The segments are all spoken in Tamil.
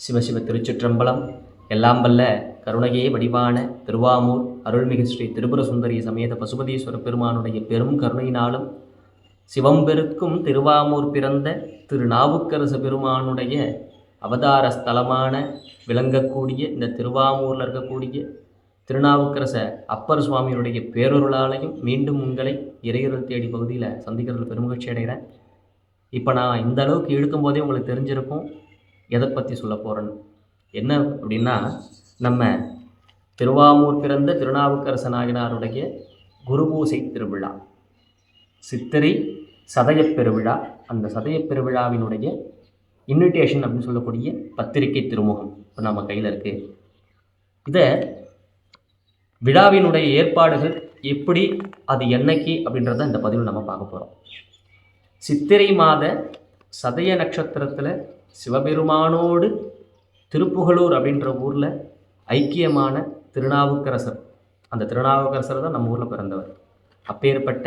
சிவசிவ திருச்சிற்றம்பலம் எல்லாம் வல்ல கருணையே வடிவான திருவாமூர் அருள்மிகு ஸ்ரீ திருபுர சுந்தரி சமேத பசுபதீஸ்வர பெருமானுடைய பெரும் கருணையினாலும் சிவம்பெருக்கும் திருவாமூர் பிறந்த திருநாவுக்கரசு பெருமானுடைய அவதார ஸ்தலமான விளங்கக்கூடிய இந்த திருவாமூரில் இருக்கக்கூடிய திருநாவுக்கரச அப்பர் சுவாமியுடைய பேரொருளாலையும் மீண்டும் உங்களை இறையொருள் தேடி பகுதியில் சந்திக்கிறதுல பெருமகிழ்ச்சி அடைகிறேன். இப்போ நான் இந்த அளவுக்கு இழுக்கும் போதே உங்களுக்கு தெரிஞ்சிருக்கும். எதை பற்றி சொல்ல போகிறேன்னு என்ன அப்படின்னா நம்ம திருவாமூர் பிறந்த திருநாவுக்கரச நாயனாருடைய குருபூசை திருவிழா. சித்திரை சதயப் பெருவிழா. அந்த சதயப் பெருவிழாவினுடைய இன்விடேஷன் அப்படின்னு சொல்லக்கூடிய பத்திரிகை திருமுகம் இப்போ நம்ம கையில் இருக்குது இதை விழாவினுடைய ஏற்பாடுகள் எப்படி அது என்னைக்கு அப்படின்றத இந்த பதிவில் நம்ம பார்க்க போகிறோம் சித்திரை மாத சதய நட்சத்திரத்தில் சிவபெருமானோடு திருப்புகலூர் அப்படின்ற ஊரில் ஐக்கியமான திருநாவுக்கரசர். அந்த திருநாவுக்கரசர் தான் நம்ம ஊரில் பிறந்தவர். அப்பேற்பட்ட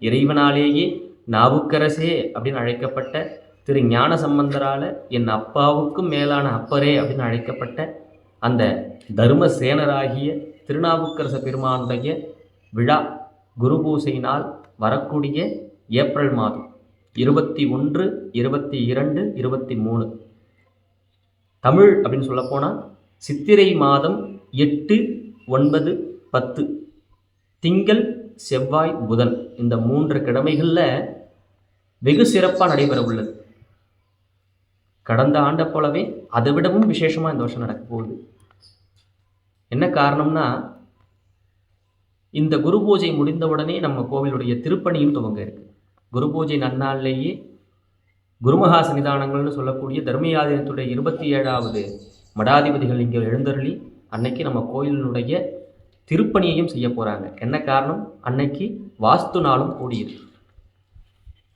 இறைவனாலேயே நாவுக்கரசே அப்படின்னு அழைக்கப்பட்ட திரு ஞான சம்பந்தரால் என் அப்பாவுக்கும் மேலான அப்பரே அப்படின்னு அழைக்கப்பட்ட அந்த தர்மசேனராகிய திருநாவுக்கரச பெருமானுடைய விழா குரு பூசையினால் வரக்கூடிய ஏப்ரல் மாதம். இருபத்தி ஒன்று இருபத்தி இரண்டு இருபத்தி மூணு. தமிழ் அப்படின்னு சொல்லப்போனால் சித்திரை மாதம் எட்டு ஒன்பது பத்து. திங்கள் செவ்வாய் புதன். இந்த மூன்று கிழமைகளில் வெகு சிறப்பாக நடைபெற உள்ளது. கடந்த ஆண்டை போலவே அதை விடவும் விசேஷமாக இந்த வருஷம் நடக்க போகுது. என்ன காரணம்னா இந்த குரு பூஜை முடிந்தவுடனே நம்ம கோவிலுடைய திருப்பணியும் துவங்க இருக்கு. குரு பூஜை நன்னாளிலேயே குருமகா சன்னிதானங்கள்னு சொல்லக்கூடிய தர்மயாதீனத்துடைய இருபத்தி ஏழாவது மடாதிபதிகள் இங்கே எழுந்தருளி அன்னைக்கு நம்ம கோயிலினுடைய திருப்பணியையும் செய்ய போகிறாங்க என்ன காரணம்? அன்னைக்கு வாஸ்து நாளும் கூடியிருக்கு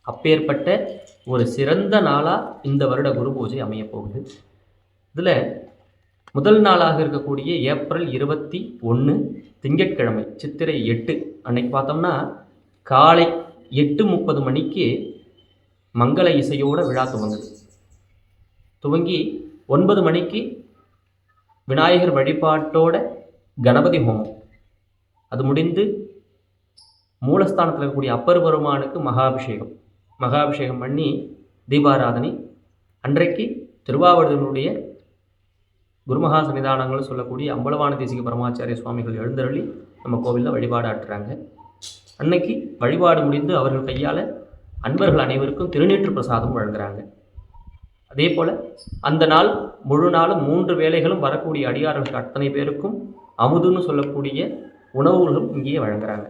அப்பேற்பட்ட ஒரு சிறந்த நாளாக இந்த வருட குரு பூஜை அமைய போகுது. இதில் முதல் நாளாக இருக்கக்கூடிய ஏப்ரல் இருபத்தி ஒன்று திங்கட்கிழமை சித்திரை எட்டு அன்னைக்கு பார்த்தோம்னா காலை எட்டு முப்பது மணிக்கு மங்கள இசையோட விழா துவங்குது. துவங்கி ஒன்பது மணிக்கு விநாயகர் வழிபாட்டோட கணபதி ஹோமம். அது முடிந்து மூலஸ்தானத்தில் இருக்கக்கூடிய அப்பர் பெருமானுக்கு மகாபிஷேகம். மகாபிஷேகம் பண்ணி தீபாராதனை. அன்றைக்கு திருவாவூரனுடைய குருமகா சன்னிதானங்கள்னு சொல்லக்கூடிய அம்பலவான தேசிக பரமாச்சாரிய சுவாமிகள் எழுந்தருளி நம்ம கோவிலில் வழிபாடு அன்னைக்கு வழிபாடு முடிந்து அவர்கள் கையால் அன்பர்கள் அனைவருக்கும் திருநீற்று பிரசாதம் வழங்குறாங்க. அதே போல் அந்த நாள் முழு நாளும் மூன்று வேலைகளும் வரக்கூடிய அடியார்கள் அத்தனை பேருக்கும் அமுதுன்னு சொல்லக்கூடிய உணவுகளும் இங்கேயே வழங்குறாங்க.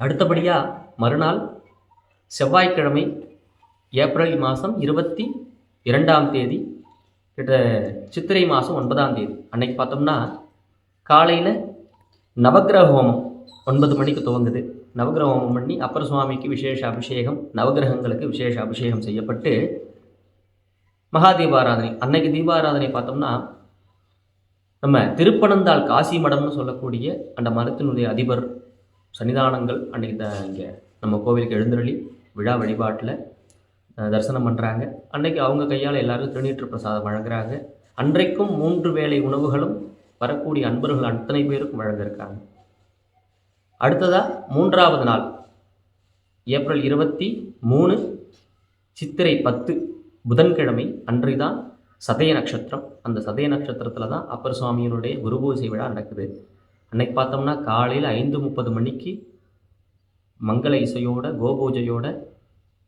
அடுத்தபடியாக மறுநாள் செவ்வாய்க்கிழமை ஏப்ரல் மாதம் இருபத்தி இரண்டாம் தேதி கிட்ட சித்திரை மாதம் ஒன்பதாம் தேதி. அன்னைக்கு பார்த்தோம்னா காலையில் நவக்கிரக ஹோமம். ஒன்பது மணிக்கு துவங்குது. நவகிரகம் பண்ணி அப்பர் சுவாமிக்கு விசேஷ அபிஷேகம் நவகிரகங்களுக்கு விசேஷ அபிஷேகம் செய்யப்பட்டு மகா தீபாராதனை அன்னைக்கு தீபாராதனை பார்த்தோம்னா நம்ம திருப்பனந்தாள் காசி மடம்னு சொல்லக்கூடிய அந்த மதத்தினுடைய அதிபர் சன்னிதானங்கள் அன்னைக்கு த இங்கே நம்ம கோவிலுக்கு எழுந்தருளி விழா வழிபாட்டில் தரிசனம் பண்ணுறாங்க அன்னைக்கு அவங்க கையால் எல்லாரும் திருநீற்று பிரசாதம் வழங்குறாங்க. அன்றைக்கும் மூன்று வேளை உணவுகளும் வரக்கூடிய அன்பர்கள் அத்தனை பேருக்கும் வழங்கியிருக்காங்க. அடுத்ததாக மூன்றாவது நாள். ஏப்ரல் இருபத்தி மூணு சித்திரை பத்து புதன்கிழமை அன்று தான் சதய நட்சத்திரம். அந்த சதய நட்சத்திரத்தில் தான் அப்பர் சுவாமியினுடைய குருபூசை விழா நடக்குது. அன்னைக்கு பார்த்தோம்னா காலையில் ஐந்து முப்பது மணிக்கு மங்கள இசையோட கோபூஜையோட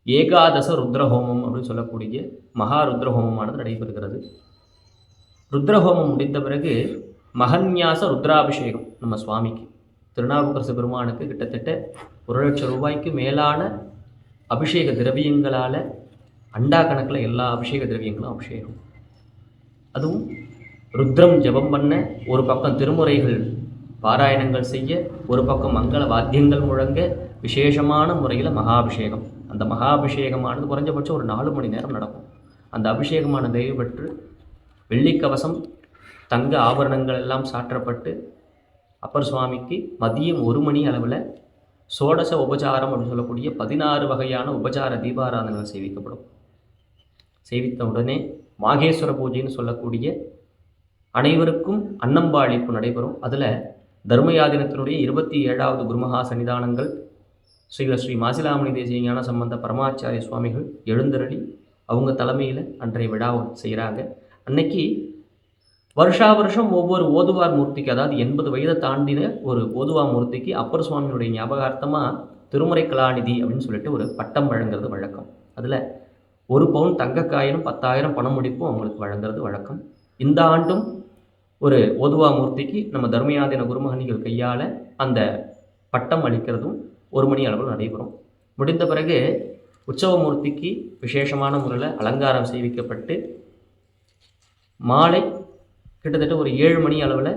ஏகாதச ருத்ரஹோமம் அப்படின்னு சொல்லக்கூடிய மகா ருத்ரஹோமமானது நடைபெறுகிறது. ருத்ரஹோமம் முடிந்த பிறகு மகன்யாச ருத்ராபிஷேகம் நம்ம சுவாமிக்கு. திருநாவுக்கரசு பெருமானுக்கு கிட்டத்தட்ட ஒரு லட்சம் ரூபாய்க்கு மேலான அபிஷேக திரவியங்களால் அண்டா கணக்கில் எல்லா அபிஷேக திரவியங்களும் அபிஷேகம். அதுவும் ருத்ரம் ஜெபம் பண்ண ஒரு பக்கம் திருமுறைகள் பாராயணங்கள் செய்ய ஒரு பக்கம் மங்கள வாத்தியங்கள் முழங்க விசேஷமான முறையில் மகாபிஷேகம். அந்த மகாபிஷேகமானது குறைஞ்சபட்சம் ஒரு நாலு மணி நேரம் நடக்கும். அந்த அபிஷேகமான தெய்வ பெற்று வெள்ளிக்கவசம் தங்க ஆபரணங்கள் எல்லாம் சாற்றப்பட்டு அப்பர் சுவாமிக்கு மதியம் ஒரு மணி அளவில் சோடச உபச்சாரம் அப்படின்னு சொல்லக்கூடிய பதினாறு வகையான உபசார தீபாராதனைகள் சேவிக்கப்படும் சேவித்த உடனே மாகேஸ்வர பூஜைன்னு சொல்லக்கூடிய அனைவருக்கும் அன்னம்பாளிப்பு நடைபெறும். அதில் தர்மயாதினத்தினுடைய இருபத்தி ஏழாவது குருமகா சன்னிதானங்கள் ஸ்ரீல ஸ்ரீ மாசிலாமணி தேசிய ஞான சம்பந்த பரமாச்சாரிய சுவாமிகள் எழுந்தருளி அவங்க தலைமையில் அன்றைய விழாவை செய்கிறாங்க அன்னைக்கு வருஷா வருஷம் ஒவ்வொரு ஓதுவார் மூர்த்திக்கு அதாவது எண்பது வயதை தாண்டின ஒரு ஓதுவா மூர்த்திக்கு அப்பர் சுவாமியினுடைய ஞாபகார்த்தமாக திருமுறை கலாநிதி அப்படின்னு சொல்லிட்டு ஒரு பட்டம் வழங்குறது வழக்கம். அதில் ஒரு பவுன் தங்கக்காயினும் பத்தாயிரம் பணம் முடிப்பும் அவங்களுக்கு வழங்குறது வழக்கம். இந்த ஆண்டும் ஒரு ஓதுவா மூர்த்திக்கு நம்ம தர்மயாதின குருமகனிகள் கையால் அந்த பட்டம் அளிக்கிறதும் ஒரு மணி அளவில் நடைபெறும். முடிந்த பிறகு உற்சவமூர்த்திக்கு விசேஷமான முறையில் அலங்காரம் செய்விக்கப்பட்டு மாலை கிட்டத்தட்ட ஒரு ஏழு மணி அளவில்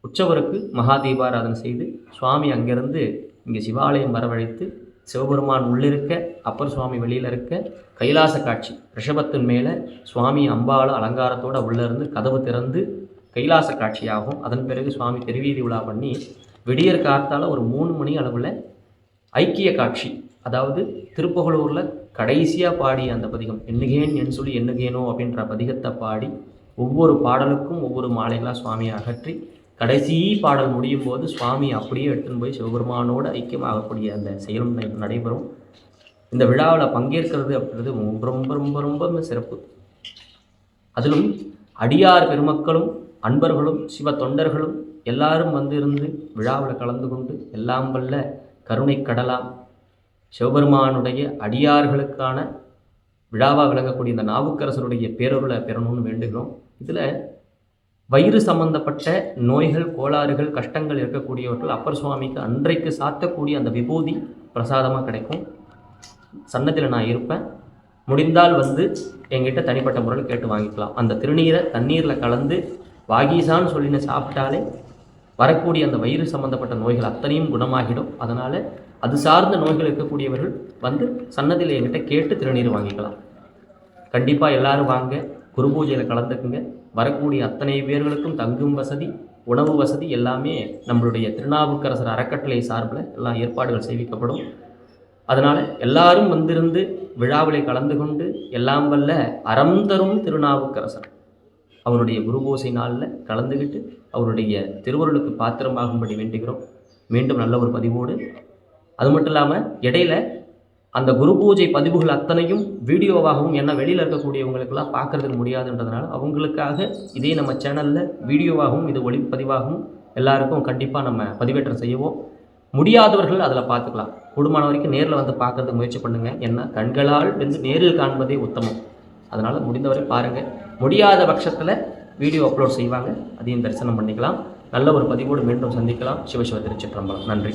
உற்சவருக்கு மகா தீபாராதனை செய்து சுவாமி அங்கேருந்து இங்கே சிவாலயம் வரவழைத்து சிவபெருமான் உள்ளிருக்க அப்பர் சுவாமி வெளியில் இருக்க கைலாச காட்சி ரிஷபத்தின் மேலே சுவாமி அம்பாள் அலங்காரத்தோடு உள்ளே இருந்து கதவு திறந்து கைலாச காட்சியாகும். அதன் பிறகு சுவாமி திருவீதி விழா பண்ணி விடியற் காத்தால் ஒரு மூணு மணி அளவில் ஐக்கிய காட்சி அதாவது திருப்புகலூரில் கடைசியாக பாடிய அந்த பதிகம் எண்ணுகேன் என் சொல்லி எண்ணுகேனோ அப்படின்ற பதிகத்தை பாடி ஒவ்வொரு பாடலுக்கும் ஒவ்வொரு மாலைகளாக சுவாமியை அகற்றி கடைசி பாடல் முடியும் போது சுவாமி அப்படியே எடுத்துன்னு போய் சிவபெருமானோடு ஐக்கியமாகக்கூடிய அந்த செயலும் நடைபெறும். இந்த விழாவில் பங்கேற்கிறது அப்படின்றது ரொம்ப ரொம்ப ரொம்ப ரொம்ப சிறப்பு. அதிலும் அடியார் பெருமக்களும் அன்பர்களும் சிவ தொண்டர்களும் எல்லாரும் வந்து இருந்து விழாவில் கலந்து கொண்டு எல்லாம் வல்ல கருணை கடலாம். சிவபெருமானுடைய அடியார்களுக்கான விழாவாக விளங்கக்கூடிய இந்த நாவுக்கரசருடைய பேரொருளை பெறணும்னு வேண்டுகிறோம். இதில் வயிறு சம்பந்தப்பட்ட நோய்கள் கோளாறுகள் கஷ்டங்கள் இருக்கக்கூடியவர்கள் அப்பர் சுவாமிக்கு அன்றைக்கு சாத்தக்கூடிய அந்த விபூதி பிரசாதமாக கிடைக்கும். சன்னதியில் நான் இருப்பேன். முடிந்தால் வந்து எங்கிட்ட தனிப்பட்ட முறையில் கேட்டு வாங்கிக்கலாம். அந்த திருநீரை தண்ணீரில் கலந்து வாகீசான்னு சொல்லின சாப்பிட்டாலே வரக்கூடிய அந்த வயிறு சம்பந்தப்பட்ட நோய்கள் அத்தனையும் குணமாகிடும். அதனால் அது சார்ந்த நோய்கள் இருக்கக்கூடியவர்கள் வந்து சன்னதியில் என்கிட்ட கேட்டு திருநீர் வாங்கிக்கலாம். கண்டிப்பாக எல்லோரும் வாங்க. குரு பூஜையில் கலந்துக்குங்க. வரக்கூடிய அத்தனை பேர்களுக்கும் தங்கும் வசதி உணவு வசதி எல்லாமே நம்மளுடைய திருநாவுக்கரசர் அறக்கட்டளை சார்பில் எல்லாம் ஏற்பாடுகள் செய்விக்கப்படும். அதனால் எல்லாரும் வந்திருந்து விழாவிலே கலந்து கொண்டு எல்லாம் வல்ல அறம் தரும் திருநாவுக்கரசர். அவருடைய குருபூசை நாளில் கலந்துக்கிட்டு அவருடைய திருவருளுக்கு பாத்திரமாகும்படி வேண்டுகிறோம். மீண்டும் நல்ல ஒரு பதிவோடு. அது மட்டும் இல்லாமல் இடையில அந்த குரு பூஜை பதிவுகள் அத்தனையும் வீடியோவாகவும் என்ன வெளியில் இருக்கக்கூடியவங்களுக்கெல்லாம் பார்க்கறதுக்கு முடியாதுன்றதுனால அவங்களுக்காக இதே நம்ம சேனலில் வீடியோவாகவும் இது ஒளிப்பதிவாகவும் எல்லாருக்கும் கண்டிப்பாக நம்ம பதிவேற்றம் செய்யவும். முடியாதவர்கள் அதில் பார்த்துக்கலாம். கூடுமான வரைக்கும் நேரில் வந்து பார்க்கறதுக்கு முயற்சி பண்ணுங்கள் ஏன்னா கண்களால் வந்து நேரில் காண்பதே உத்தமம். அதனால் முடிந்தவரை பாருங்கள் முடியாத பட்சத்தில் வீடியோ அப்லோட் செய்வாங்க. அதையும் தரிசனம் பண்ணிக்கலாம். நல்ல ஒரு பதிவோடு மீண்டும் சந்திக்கலாம். சிவசிவ திருச்சிற்றம்பலம். நன்றி.